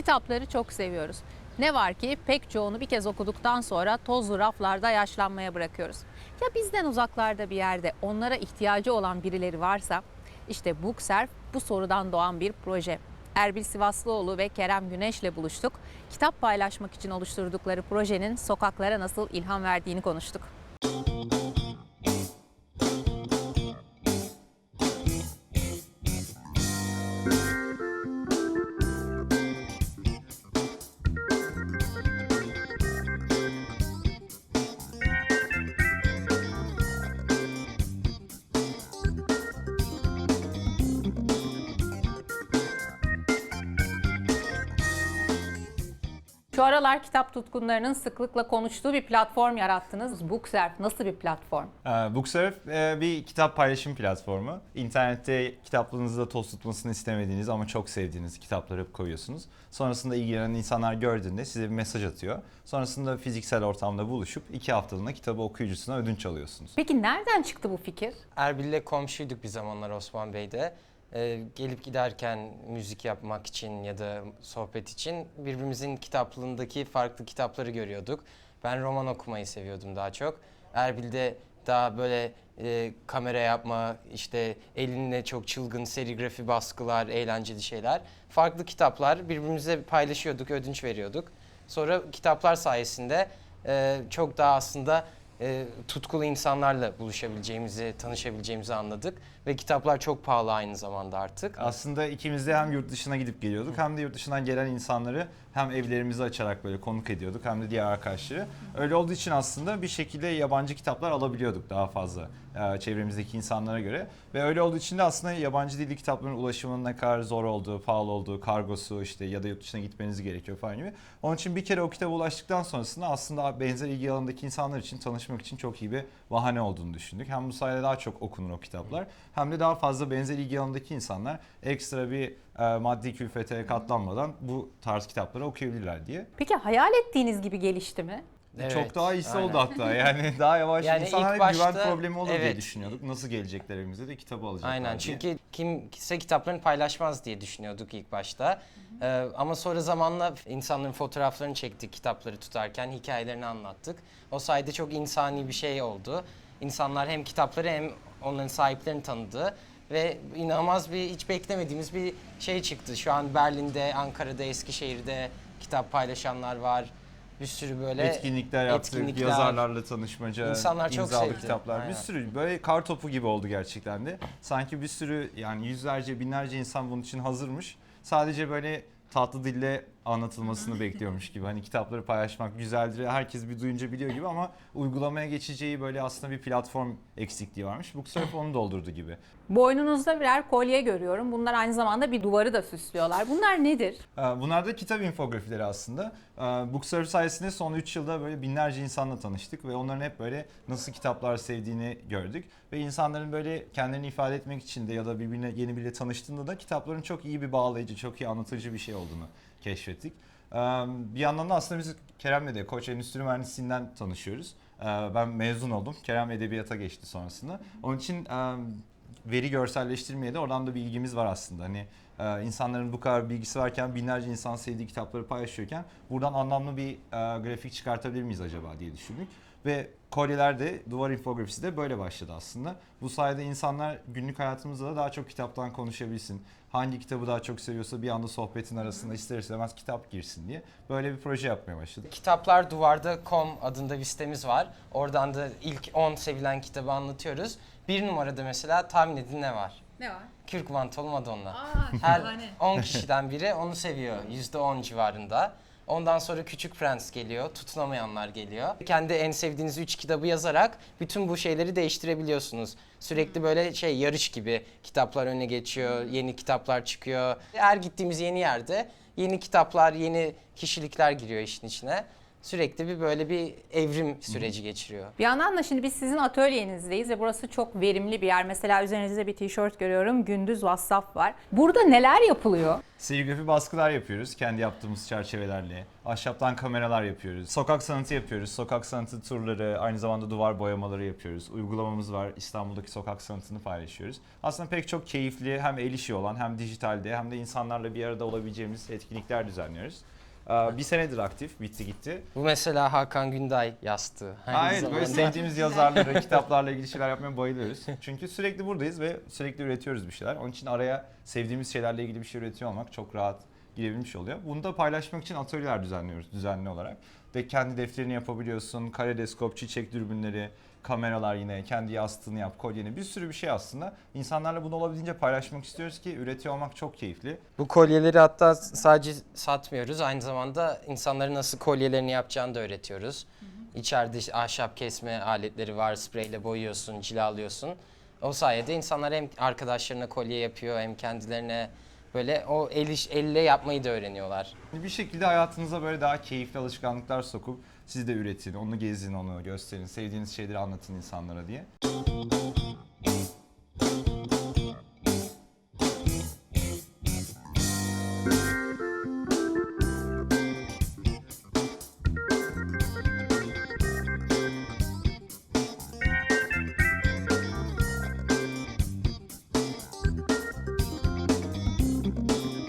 Kitapları çok seviyoruz. Ne var ki pek çoğunu bir kez okuduktan sonra tozlu raflarda yaşlanmaya bırakıyoruz. Ya bizden uzaklarda bir yerde onlara ihtiyacı olan birileri varsa işte Bookserv bu sorudan doğan bir proje. Erbil Sivaslıoğlu ve Kerem Güneş'le buluştuk. Kitap paylaşmak için oluşturdukları projenin sokaklara nasıl ilham verdiğini konuştuk. Şu aralar kitap tutkunlarının sıklıkla konuştuğu bir platform yarattınız. Bookserv nasıl bir platform? Ee, Bookserv e, bir kitap paylaşım platformu. İnternette kitaplarınızda toz tutmasını istemediğiniz ama çok sevdiğiniz kitapları koyuyorsunuz. Sonrasında ilgilenen insanlar gördüğünde size bir mesaj atıyor. Sonrasında fiziksel ortamda buluşup iki haftalığına kitabı okuyucusuna ödünç alıyorsunuz. Peki nereden çıktı bu fikir? Erbil'le komşuyduk bir zamanlar Osman Bey'de. Ee, gelip giderken müzik yapmak için ya da sohbet için birbirimizin kitaplığındaki farklı kitapları görüyorduk. Ben roman okumayı seviyordum daha çok. Erbil'de daha böyle e, kamera yapma, işte elinle çok çılgın serigrafi baskılar, eğlenceli şeyler. Farklı kitaplar birbirimize paylaşıyorduk, ödünç veriyorduk. Sonra kitaplar sayesinde e, çok daha aslında e, tutkulu insanlarla buluşabileceğimizi, tanışabileceğimizi anladık. Ve kitaplar çok pahalı aynı zamanda artık. Aslında ikimiz de hem yurt dışına gidip geliyorduk hem de yurt dışından gelen insanları hem evlerimizi açarak böyle konuk ediyorduk hem de diğer arkadaşları. Öyle olduğu için aslında bir şekilde yabancı kitaplar alabiliyorduk daha fazla çevremizdeki insanlara göre. Ve öyle olduğu için de aslında yabancı dilli kitapların ulaşımının ne kadar zor olduğu, pahalı olduğu, kargosu işte ya da yurt dışına gitmeniz gerekiyor falan gibi. Onun için bir kere o kitaba ulaştıktan sonrasında aslında benzer ilgi alanındaki insanlar için tanışmak için çok iyi bir bahane olduğunu düşündük. Hem bu sayede daha çok okunur o kitaplar hem de daha fazla benzer ilgi alanındaki insanlar ekstra bir e, maddi külfete katlanmadan bu tarz kitapları okuyabilirler diye. Peki hayal ettiğiniz gibi gelişti mi? Evet, Çok daha iyisi aynen. oldu hatta yani daha yavaş Yani insanlar ilk hep güven başta- problemi olur diye evet. düşünüyorduk. Nasıl gelecekler evimize de kitabı alacaklar Aynen diye. çünkü kimse kitaplarını paylaşmaz diye düşünüyorduk ilk başta. Ee, ama sonra zamanla insanların fotoğraflarını çektik kitapları tutarken hikayelerini anlattık. O sayede çok insani bir şey oldu. İnsanlar hem kitapları hem onların sahiplerini tanıdı ve inanılmaz bir hiç beklemediğimiz bir şey çıktı. Şu an Berlin'de, Ankara'da, Eskişehir'de kitap paylaşanlar var. Bir sürü böyle etkinlikler yaptık, etkinlikler. yazarlarla tanışmaca, İnsanlar çok imzalı sevdi. kitaplar. Bir Aynen. sürü böyle kar topu gibi oldu gerçekten de. Sanki bir sürü yani yüzlerce, binlerce insan bunun için hazırmış. Sadece böyle tatlı dille anlatılmasını bekliyormuş gibi. Hani kitapları paylaşmak güzeldir. Herkes bir duyunca biliyor gibi ama uygulamaya geçeceği böyle aslında bir platform eksikliği varmış. Booksurf onu doldurdu gibi. Boynunuzda birer kolye görüyorum. Bunlar aynı zamanda bir duvarı da süslüyorlar. Bunlar nedir? Ee, Bunlar da kitap infografileri aslında. Ee, Booksurf sayesinde son 3 yılda böyle binlerce insanla tanıştık ve onların hep böyle nasıl kitaplar sevdiğini gördük. Ve insanların böyle kendilerini ifade etmek için de ya da birbirine yeni biriyle tanıştığında da kitapların çok iyi bir bağlayıcı, çok iyi anlatıcı bir şey olduğunu keşfettik. Bir yandan da aslında biz Kerem'le de Koç Endüstri Mühendisliğinden tanışıyoruz. Ben mezun oldum. Kerem edebiyata geçti sonrasında. Onun için veri görselleştirmeye de oradan da bir ilgimiz var aslında. Hani insanların bu kadar bilgisi varken binlerce insan sevdiği kitapları paylaşıyorken buradan anlamlı bir grafik çıkartabilir miyiz acaba diye düşündük. Ve kolyeler de duvar infografisi de böyle başladı aslında. Bu sayede insanlar günlük hayatımızda da daha çok kitaptan konuşabilsin. Hangi kitabı daha çok seviyorsa bir anda sohbetin arasında ister istemez kitap girsin diye böyle bir proje yapmaya başladık. Kitaplarduvarda.com adında bir sitemiz var. Oradan da ilk 10 sevilen kitabı anlatıyoruz. Bir numarada mesela tahmin edin ne var? Ne var? Kürk Mantolu Madonna. Aa, Her 10 kişiden biri onu seviyor. %10 civarında. Ondan sonra Küçük Prens geliyor, tutunamayanlar geliyor. Kendi en sevdiğiniz 3 kitabı yazarak bütün bu şeyleri değiştirebiliyorsunuz. Sürekli böyle şey yarış gibi kitaplar öne geçiyor, yeni kitaplar çıkıyor. Her gittiğimiz yeni yerde yeni kitaplar, yeni kişilikler giriyor işin içine. Sürekli bir böyle bir evrim süreci geçiriyor. Bir yandan da şimdi biz sizin atölyenizdeyiz ve burası çok verimli bir yer. Mesela üzerinizde bir tişört görüyorum. Gündüz WhatsApp var. Burada neler yapılıyor? Serigrafi baskılar yapıyoruz kendi yaptığımız çerçevelerle. Ahşaptan kameralar yapıyoruz. Sokak sanatı yapıyoruz. Sokak sanatı turları, aynı zamanda duvar boyamaları yapıyoruz. Uygulamamız var. İstanbul'daki sokak sanatını paylaşıyoruz. Aslında pek çok keyifli hem el işi olan hem dijitalde hem de insanlarla bir arada olabileceğimiz etkinlikler düzenliyoruz. Ee, Bir senedir aktif, bitti gitti. Bu mesela Hakan Günday yastığı. Aynı Hayır, böyle zamanda- sevdiğimiz yazarları, kitaplarla ilgili şeyler yapmaya bayılıyoruz. Çünkü sürekli buradayız ve sürekli üretiyoruz bir şeyler. Onun için araya sevdiğimiz şeylerle ilgili bir şey üretiyor olmak çok rahat girebilmiş oluyor. Bunu da paylaşmak için atölyeler düzenliyoruz düzenli olarak. Ve kendi defterini yapabiliyorsun, karedeskop, çiçek dürbünleri, kameralar yine, kendi yastığını yap, kolyeni, bir sürü bir şey aslında. İnsanlarla bunu olabildiğince paylaşmak istiyoruz ki üretiyor olmak çok keyifli. Bu kolyeleri hatta sadece satmıyoruz. Aynı zamanda insanların nasıl kolyelerini yapacağını da öğretiyoruz. İçeride ahşap kesme aletleri var. Spreyle boyuyorsun, cilalıyorsun. O sayede insanlar hem arkadaşlarına kolye yapıyor hem kendilerine böyle o el iş, elle yapmayı da öğreniyorlar. Bir şekilde hayatınıza böyle daha keyifli alışkanlıklar sokup siz de üretin, onu gezin, onu gösterin, sevdiğiniz şeyleri anlatın insanlara diye.